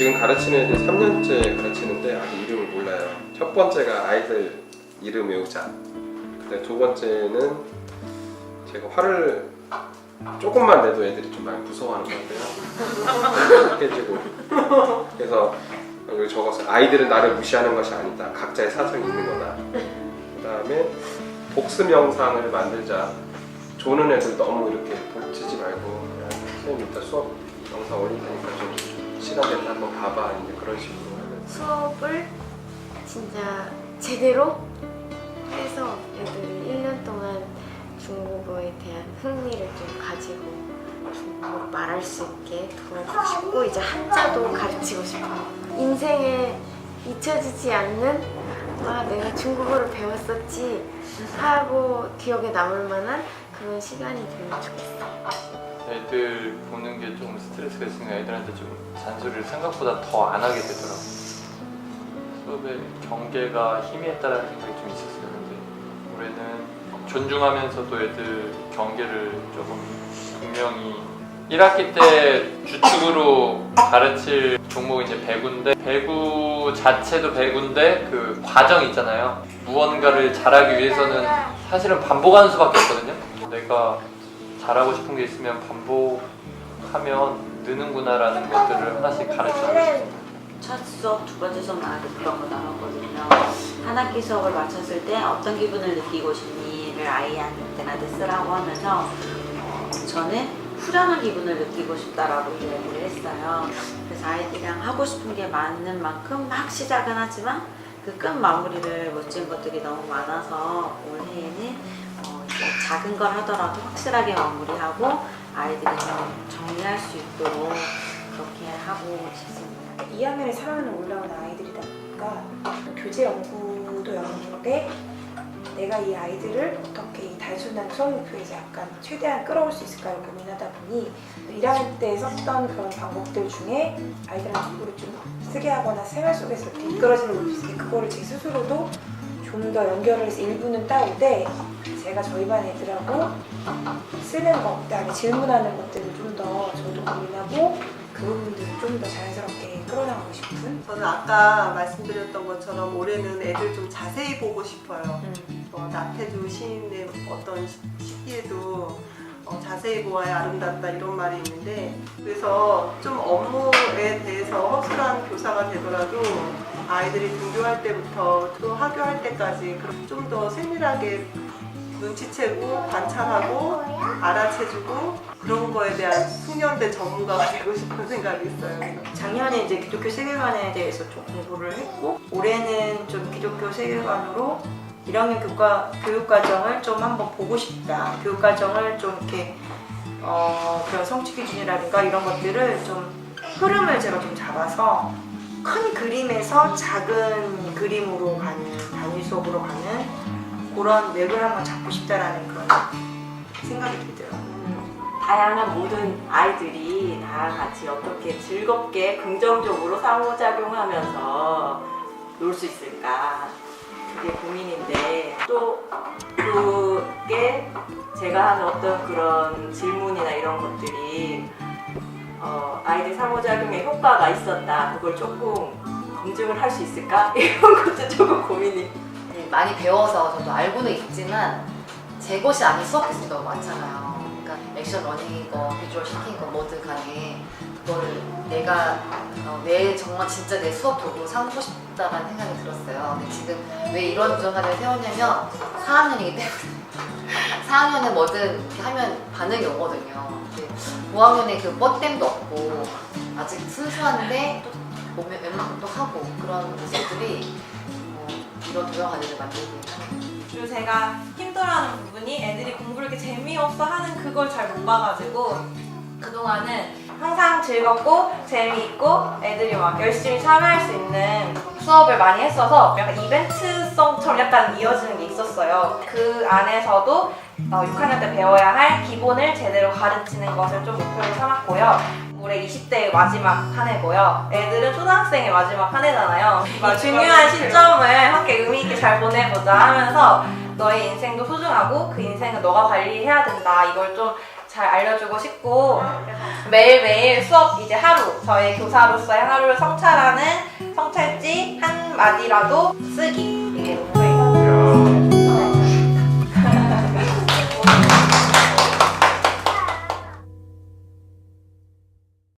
지금 가르치는 애들 3년째 가르치는데 아직 이름을 몰라요. 첫 번째가 아이들 이름 외우자. 두 번째는 제가 화를 조금만 내도 애들이 좀 많이 무서워하는 것 같아요. 깨지고. 그래서 여기 적었어요. 아이들은 나를 무시하는 것이 아니다. 각자의 사정이 있는 거다. 그 다음에 복습 영상을 만들자. 조는 애들 너무 이렇게 볼치지 말고 그냥 선생님 이따 수업 영상 올릴 테니까 좀 시간 될때 한번 봐봐. 이제 그런 식으로 하면 수업을 진짜 제대로 해서 애들이 1년 동안 중국어에 대한 흥미를 좀 가지고 중국어 말할 수 있게 도와주고 싶고 이제 한자도 가르치고 싶어요. 인생에 잊혀지지 않는 아 내가 중국어를 배웠었지 하고 기억에 남을 만한 그런 시간이 되면 좋겠어요. 애들 보는 게 좀 스트레스가 있으니까 애들한테 좀 잔소리를 생각보다 더 안 하게 되더라고요. 수업의 경계가 희미했다는 생각이 좀 있었어요. 근데 올해는 존중하면서도 애들 경계를 조금 분명히 1학기 때 주축으로 가르칠 종목이 이제 배구인데 배구 자체도 배구인데 그 과정 있잖아요. 무언가를 잘하기 위해서는 사실은 반복하는 수밖에 없거든요. 내가 잘하고 싶은 게 있으면 반복하면 느는구나라는 것들을 하나씩 가르쳐주고 싶어요. 첫 수업, 두 번째 수업 나한테 그런 거 나왔거든요. 한 학기 수업을 마쳤을 때 어떤 기분을 느끼고 싶니를 아이한테 쓰라고 하면서 어, 저는 후련한 기분을 느끼고 싶다라고 이야기를 했어요. 그래서 아이들이랑 하고 싶은 게 많은 만큼 막 시작은 하지만 그 끝 마무리를 멋진 것들이 너무 많아서 올해에는 작은 걸 하더라도 확실하게 마무리하고 아이들이 좀 정리할 수 있도록 그렇게 하고 싶습니다. 2학년에 3학년에 올라온 아이들이다 보니까 교재 연구도 연구인데 내가 이 아이들을 어떻게 이 단순한 수업 목표에서 약간 최대한 끌어올 수 있을까를 고민하다 보니 1학년 때 썼던 그런 방법들 중에 아이들한테 공부를 좀 쓰게 하거나 생활 속에서 이끌어지는 때 그거를 제 스스로도 좀 더 연결을 해서 일부는 따오되 제가 저희 반 애들하고 쓰는 것, 그다음에 질문하는 것들을 좀 더 저도 고민하고 그 부분들을 좀 더 자연스럽게 끌어나가고 싶은 저는 아까 말씀드렸던 것처럼 올해는 애들 좀 자세히 보고 싶어요. 어, 나태주 시인의 어떤 시- 시기에도 어, 자세히 보아야 아름답다 이런 말이 있는데 그래서 좀 업무에 대해서 허술한 교사가 되더라도 아이들이 등교할 때부터 또 하교할 때까지 좀 더 세밀하게 눈치채고 관찰하고 알아채주고 그런 거에 대한 숙련된 전문가가 되고 싶은 생각이 있어요. 작년에 이제 기독교 세계관에 대해서 좀 공부를 했고 올해는 좀 기독교 세계관으로 1학년 교과, 교육과정을 좀 한번 보고 싶다. 교육과정을 좀 이렇게 어, 그런 성취 기준이라든가 이런 것들을 좀 흐름을 제가 좀 잡아서 큰 그림에서 작은 그림으로 가는 단위 수업으로 가는 그런 맥을 한번 잡고 싶다라는 그런 생각이 들더라고요. 다양한 모든 아이들이 다 같이 어떻게 즐겁게 긍정적으로 상호작용하면서 놀 수 있을까? 그게 고민인데 또 그게 제가 하는 어떤 그런 질문이나 이런 것들이 어, 아이들 상호작용에 효과가 있었다. 그걸 조금 검증을 할 수 있을까? 이런 것도 조금 고민이 네, 많이 배워서 저도 알고는 있지만 제 것이 아닌 수업 기술이 너무 많잖아요. 그러니까 액션 러닝이고 비주얼 시팅이고 뭐든 간에 그거를 내가 어, 왜 정말 진짜 내 수업 도구 삼고 싶다라는 생각이 들었어요. 근데 지금 왜 이런 부정관을 세웠냐면 4학년이기 때문에 4학년은 뭐든 이렇게 하면 반응이 오거든요. 근데 5학년에 그 뻗댐도 없고 아직 순수한데 또뭐 웬만큼 또 하고 그런 모습들이 어, 이런 만들기 하는 그리고 제가 힘들어하는 부분이 애들이 공부를 이렇게 재미없어 하는 그걸 잘 못 봐가지고 그동안은 항상 즐겁고 재미있고 애들이 막 열심히 참여할 수 있는 수업을 많이 했어서 약간 이벤트성처럼 약간 이어지는 게 있었어요. 그 안에서도 어, 6학년 때 배워야 할 기본을 제대로 가르치는 것을 좀 목표로 삼았고요. 올해 20대의 마지막 한 해고요. 애들은 초등학생의 마지막 한 해잖아요. 이 중요한 시점을 함께 의미 있게 잘 보내보자 하면서 너의 인생도 소중하고 그 인생은 너가 관리해야 된다. 이걸 좀 잘 알려주고 싶고 매일매일 수업 이제 하루 저희 교사로서의 하루를 성찰하는 성찰지 한 마디라도 쓰기 이게 너무